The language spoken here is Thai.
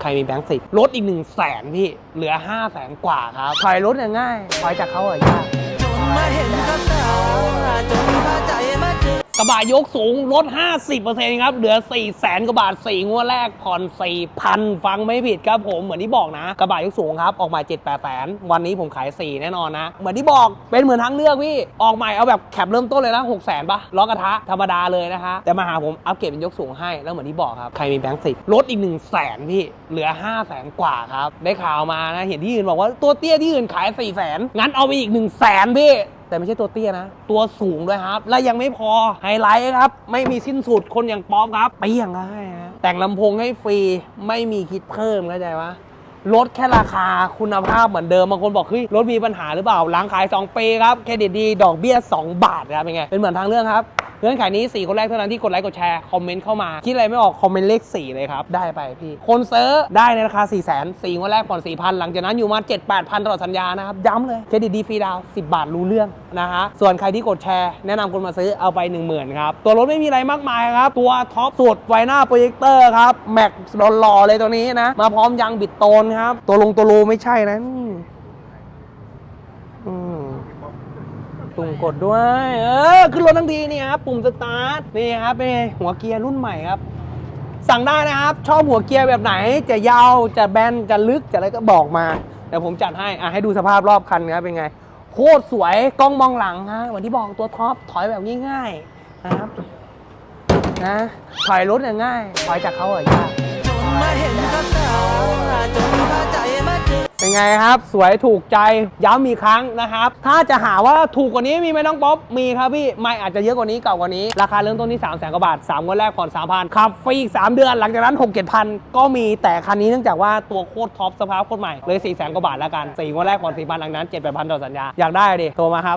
ใครมีแบงค์สิบลดอีก1นึ่งแสนพี่ เหลือ5้าแสนกว่าครับถอยรถเนี่ยง่ายถอยจากเขาอะยาก จนมาเห็นกับตา กระบะยกสูงลด 50%ครับ เหลือ 4 0 0แสนกว่าบาท 4 งวดแรกผ่อน4,000 ฟังไม่ผิดครับผม เหมือนที่บอกนะ กระบะยกสูงครับ ออกใหม่7 8แสน วันนี้ผมขาย 4 แน่นอนนะ เหมือนที่บอกเป็นเหมือนทางเลือกพี่ ออกใหม่เอาแบบแคปเริ่มต้นเลยนะ6 0แสนปะล้อกระทะธรรมดาเลยนะคะแต่มาหาผมอัปเกรดเป็นยกสูงให้ แล้วเหมือนที่บอกครับ ใครมีแบงค์สิบลดอีก1นึ่งแสนพี่ เหลือ 5 0 0แสนกว่าครับ ได้ข่าวมานะ เห็นที่อื่นบอกว่าตัวเตี้ยที่อื่นขาย4 0 0แสนงั้นเอาไปอีก1นึ่งแสนพี่ แต่ไม่ใช่ตัวเตี้ยนะ ตัวสูงด้วยครับ และยังไม่พอไฮไลท์ครับ ไม่มีสิ้นสุดคนอย่างป๊อปครับเปี้ยงก็ให้ฮะแต่งลำโพงให้ฟรีไม่มีคิดเพิ่มเข้าใจปะลดแค่ราคาคุณภาพเหมือนเดิมบางคนบอกเฮ้ยรถมีปัญหาหรือเปล่าหลังขาย2ปีครับเครดิตดีดอกเบี้ย 2 บาทครับเป็นไงเป็นเหมือนทางเรื่องครับ เงื่อนไขนี้ 4 คนแรกเท่านั้นที่กดไลค์กดแชร์คอมเมนต์เข้ามา คิดอะไรไม่ออกคอมเมนต์เลข 4 เลยครับ ได้ไปพี่ คนเซิร์ฟได้ในราคา 4 0 0 0 0 0 4งวดแรกผ่อน 4,000 หลังจากนั้นอยู่มา 7 8 0 0 0 ตลอดสัญญานะครับ ย้ำเลยเครดิตดีฟรีดาว10 บาทรู้เรื่องนะฮะส่วนใครที่กดแชร์แนะนำคนมาซื้อเอาไป 10,000ครับตัวรถไม่มีอะไรมากมายครับตัวท็อปสุดไฟหน้าโปรเจคเตอร์ครับแม็กหล่อๆเลยตัวนี้นะมาพร้อมยางบิดโตนครับตัวลงตัวโลไม่ใช่นะอืมอืม ปุ่มกดด้วย เออขึ้นรถทั้งทีนี่ครับปุ่มสตาร์ทนี่ครับเป็นไงหัวเกียร์รุ่นใหม่ครับ สั่งได้นะครับ ชอบหัวเกียร์แบบไหน จะยาวจะแบนจะลึกจะอะไรก็บอกมาเดี๋ยวผมจัดให้อะให้ดูสภาพรอบคันครับเป็นไง โคตรสวยกล้องมองหลังฮะเหมือนที่บอกตัวท็อปถอยแบบง่ายๆนะครับนะถอยรถเนี่ยง่ายถอยจากเขาอยากจนมาเห็นกับตาจนพาใจ ยังไงครับ สวยถูกใจย้ำอีกครั้งนะครับ ถ้าจะหาว่าถูกกว่านี้มีไหมน้องป๊อปมีครับพี่ไม่อาจจะเยอะกว่านี้เก่ากว่านี้ ราคาเริ่มต้นที่3 0 0แสนกว่าบาท3วันแรกผ่อน3,000ขับฟรีอีก3เดือนหลังจากนั้น 6 7 0 0 0 ก็มีแต่คันนี้เนื่องจากว่าตัวโคตรท็อปสภาพโคตรใหม่เลย4 0 0แสนกว่าบาทแล้วกัน4วันแรกผ่อน4,000หลังจากนั้น7 8 0 0 0ต่อสัญญาอยากได้ดิโทรมาครับ